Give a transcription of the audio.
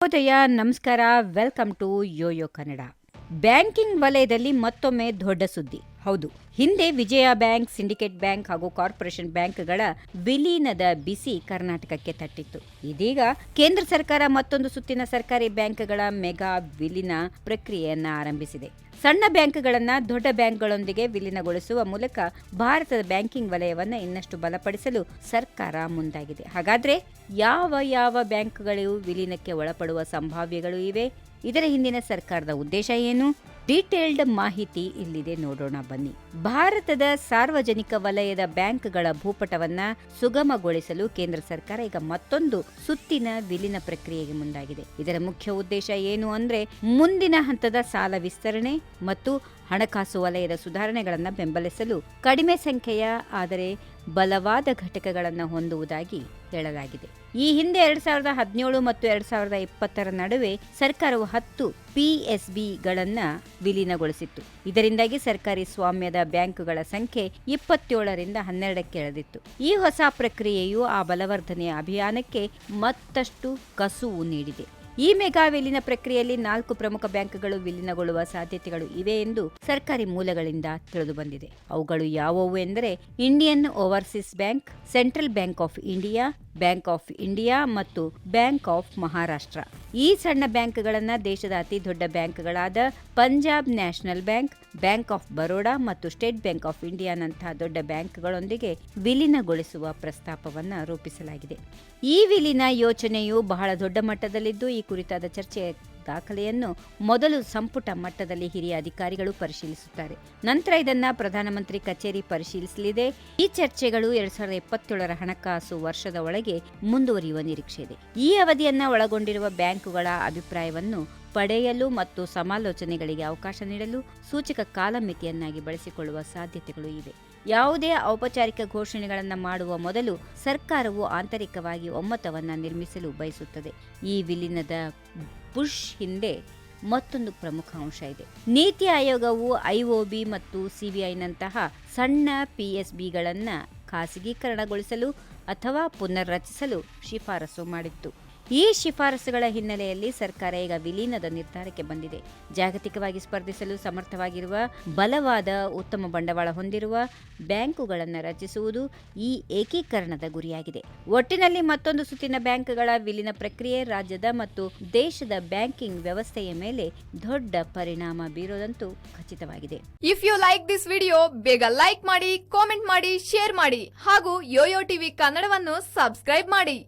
ಶುಭೋದಯ ನಮಸ್ಕಾರ welcome to Yoyo Kannada. Banking ವಲಯದಲ್ಲಿ ಮತ್ತೊಮ್ಮೆ ದೊಡ್ಡ ಸುದ್ದಿ. ಹೌದು, ಹಿಂದೆ ವಿಜಯ ಬ್ಯಾಂಕ್, ಸಿಂಡಿಕೇಟ್ ಬ್ಯಾಂಕ್ ಹಾಗೂ ಕಾರ್ಪೊರೇಷನ್ ಬ್ಯಾಂಕ್ಗಳ ವಿಲೀನದ ಬಿಸಿ ಕರ್ನಾಟಕಕ್ಕೆ ತಟ್ಟಿತ್ತು. ಇದೀಗ ಕೇಂದ್ರ ಸರ್ಕಾರ ಮತ್ತೊಂದು ಸುತ್ತಿನ ಸರ್ಕಾರಿ ಬ್ಯಾಂಕ್ಗಳ ಮೆಗಾ ವಿಲೀನ ಪ್ರಕ್ರಿಯೆಯನ್ನ ಆರಂಭಿಸಿದೆ. ಸಣ್ಣ ಬ್ಯಾಂಕ್ಗಳನ್ನು ದೊಡ್ಡ ಬ್ಯಾಂಕ್ಗಳೊಂದಿಗೆ ವಿಲೀನಗೊಳಿಸುವ ಮೂಲಕ ಭಾರತದ ಬ್ಯಾಂಕಿಂಗ್ ವಲಯವನ್ನ ಇನ್ನಷ್ಟು ಬಲಪಡಿಸಲು ಸರ್ಕಾರ ಮುಂದಾಗಿದೆ. ಹಾಗಾದ್ರೆ ಯಾವ ಯಾವ ಬ್ಯಾಂಕ್ಗಳು ವಿಲೀನಕ್ಕೆ ಒಳಪಡುವ ಸಂಭಾವ್ಯಗಳು ಇವೆ? ಇದರ ಹಿಂದಿನ ಸರ್ಕಾರದ ಉದ್ದೇಶ ಏನು? ಡೀಟೇಲ್ಡ್ ಮಾಹಿತಿ ಇಲ್ಲಿದೆ ನೋಡೋಣ, ಬನ್ನಿ. ಭಾರತದ ಸಾರ್ವಜನಿಕ ವಲಯದ ಬ್ಯಾಂಕ್ಗಳ ಭೂಪಟವನ್ನ ಸುಗಮಗೊಳಿಸಲು ಕೇಂದ್ರ ಸರ್ಕಾರ ಈಗ ಮತ್ತೊಂದು ಸುತ್ತಿನ ವಿಲೀನ ಪ್ರಕ್ರಿಯೆಗೆ ಮುಂದಾಗಿದೆ. ಇದರ ಮುಖ್ಯ ಉದ್ದೇಶ ಏನು ಅಂದ್ರೆ ಮುಂದಿನ ಹಂತದ ಸಾಲ ವಿಸ್ತರಣೆ ಮತ್ತು ಹಣಕಾಸು ವಲಯದ ಸುಧಾರಣೆಗಳನ್ನು ಬೆಂಬಲಿಸಲು ಕಡಿಮೆ ಸಂಖ್ಯೆಯ, ಆದರೆ ಬಲವಾದ ಘಟಕಗಳನ್ನು ಹೊಂದುವುದಾಗಿ ಹೇಳಲಾಗಿದೆ. ಈ ಹಿಂದೆ ಎರಡ್ ಸಾವಿರದ ಹದಿನೇಳು ಮತ್ತು ಎರಡ್ ಸಾವಿರದ ಇಪ್ಪತ್ತರ ನಡುವೆ ಸರ್ಕಾರವು ಹತ್ತು ಪಿಎಸ್ಬಿಗಳನ್ನ ವಿಲೀನಗೊಳಿಸಿತ್ತು. ಇದರಿಂದಾಗಿ ಸರ್ಕಾರಿ ಸ್ವಾಮ್ಯದ ಬ್ಯಾಂಕುಗಳ ಸಂಖ್ಯೆ ಇಪ್ಪತ್ತೇಳರಿಂದ ಹನ್ನೆರಡಕ್ಕೆ ಇಳಿದಿತ್ತು. ಈ ಹೊಸ ಪ್ರಕ್ರಿಯೆಯು ಆ ಬಲವರ್ಧನೆಯ ಅಭಿಯಾನಕ್ಕೆ ಮತ್ತಷ್ಟು ಕಸುವು ನೀಡಿದೆ. ಈ ಮೆಗಾ ವಿಲೀನ ಪ್ರಕ್ರಿಯೆಯಲ್ಲಿ ನಾಲ್ಕು ಪ್ರಮುಖ ಬ್ಯಾಂಕ್ಗಳು ವಿಲೀನಗೊಳ್ಳುವ ಸಾಧ್ಯತೆಗಳು ಇವೆ ಎಂದು ಸರ್ಕಾರಿ ಮೂಲಗಳಿಂದ ತಿಳಿದುಬಂದಿದೆ. ಅವುಗಳು ಯಾವುವು ಎಂದರೆ Indian overseas bank, central bank of India, bank of India ಮತ್ತು ಬ್ಯಾಂಕ್ ಆಫ್ ಮಹಾರಾಷ್ಟ್ರ. ಈ ಸಣ್ಣ ಬ್ಯಾಂಕ್ಗಳನ್ನು ದೇಶದ ಅತಿ ದೊಡ್ಡ ಬ್ಯಾಂಕ್ಗಳಾದ Punjab national bank bank of Baroda ಮತ್ತು ಸ್ಟೇಟ್ ಬ್ಯಾಂಕ್ ಆಫ್ ಇಂಡಿಯಾನಂತಹ ದೊಡ್ಡ ಬ್ಯಾಂಕ್ಗಳೊಂದಿಗೆ ವಿಲೀನಗೊಳಿಸುವ ಪ್ರಸ್ತಾಪವನ್ನು ರೂಪಿಸಲಾಗಿದೆ. ಈ ವಿಲೀನ ಯೋಚನೆಯು ಬಹಳ ದೊಡ್ಡ ಮಟ್ಟದಲ್ಲಿದ್ದು ಈ ಕುರಿತಾದ ಚರ್ಚೆ ದಾಖಲೆಯನ್ನು ಮೊದಲು ಸಂಪುಟ ಮಟ್ಟದಲ್ಲಿ ಹಿರಿಯ ಅಧಿಕಾರಿಗಳು ಪರಿಶೀಲಿಸುತ್ತಾರೆ. ನಂತರ ಇದನ್ನು ಪ್ರಧಾನಮಂತ್ರಿ ಕಚೇರಿ ಪರಿಶೀಲಿಸಲಿದೆ. ಈ ಚರ್ಚೆಗಳು ಎರಡ್ ಸಾವಿರದ ಇಪ್ಪತ್ತೇಳರ ಹಣಕಾಸು ವರ್ಷದ ಒಳಗೆ ಮುಂದುವರಿಯುವ ನಿರೀಕ್ಷೆ ಇದೆ. ಈ ಅವಧಿಯನ್ನು ಒಳಗೊಂಡಿರುವ ಬ್ಯಾಂಕುಗಳ ಅಭಿಪ್ರಾಯವನ್ನು ಪಡೆಯಲು ಮತ್ತು ಸಮಾಲೋಚನೆಗಳಿಗೆ ಅವಕಾಶ ನೀಡಲು ಸೂಚಕ ಕಾಲಮಿತಿಯನ್ನಾಗಿ ಬಳಸಿಕೊಳ್ಳುವ ಸಾಧ್ಯತೆಗಳು ಇವೆ. ಯಾವುದೇ ಔಪಚಾರಿಕ ಘೋಷಣೆಗಳನ್ನು ಮಾಡುವ ಮೊದಲು ಸರ್ಕಾರವು ಆಂತರಿಕವಾಗಿ ಒಮ್ಮತವನ್ನು ನಿರ್ಮಿಸಲು ಬಯಸುತ್ತದೆ. ಈ ವಿಲೀನದ ಬುಷ್ ಹಿಂದೆ ಮತ್ತೊಂದು ಪ್ರಮುಖ ಅಂಶ ಇದೆ. ನೀತಿ ಆಯೋಗವು ಐಒಬಿ ಮತ್ತು ಸಿಬಿಐನಂತಹ ಸಣ್ಣ ಪಿಎಸ್ಬಿಗಳನ್ನು ಖಾಸಗೀಕರಣಗೊಳಿಸಲು ಅಥವಾ ಪುನರ್ರಚಿಸಲು ಶಿಫಾರಸು ಮಾಡಿತ್ತು. ಈ ಶಿಫಾರಸುಗಳ ಹಿನ್ನೆಲೆಯಲ್ಲಿ ಸರ್ಕಾರ ಈಗ ವಿಲೀನದ ನಿರ್ಧಾರಕ್ಕೆ ಬಂದಿದೆ. ಜಾಗತಿಕವಾಗಿ ಸ್ಪರ್ಧಿಸಲು ಸಮರ್ಥವಾಗಿರುವ, ಬಲವಾದ ಉತ್ತಮ ಬಂಡವಾಳ ಹೊಂದಿರುವ ಬ್ಯಾಂಕುಗಳನ್ನು ರಚಿಸುವುದು ಈ ಏಕೀಕರಣದ ಗುರಿಯಾಗಿದೆ. ಒಟ್ಟಿನಲ್ಲಿ ಮತ್ತೊಂದು ಸುತ್ತಿನ ಬ್ಯಾಂಕ್ಗಳ ವಿಲೀನ ಪ್ರಕ್ರಿಯೆ ರಾಜ್ಯದ ಮತ್ತು ದೇಶದ ಬ್ಯಾಂಕಿಂಗ್ ವ್ಯವಸ್ಥೆಯ ಮೇಲೆ ದೊಡ್ಡ ಪರಿಣಾಮ ಬೀರೋದಂತೂ ಖಚಿತವಾಗಿದೆ. If you like this video ಬೇಗ ಲೈಕ್ ಮಾಡಿ ಕಾಮೆಂಟ್ ಮಾಡಿ ಶೇರ್ ಮಾಡಿ ಹಾಗೂ ಯೋಯೋ ಟಿವಿ ಕನ್ನಡವನ್ನು ಸಬ್ಸ್ಕ್ರೈಬ್ ಮಾಡಿ.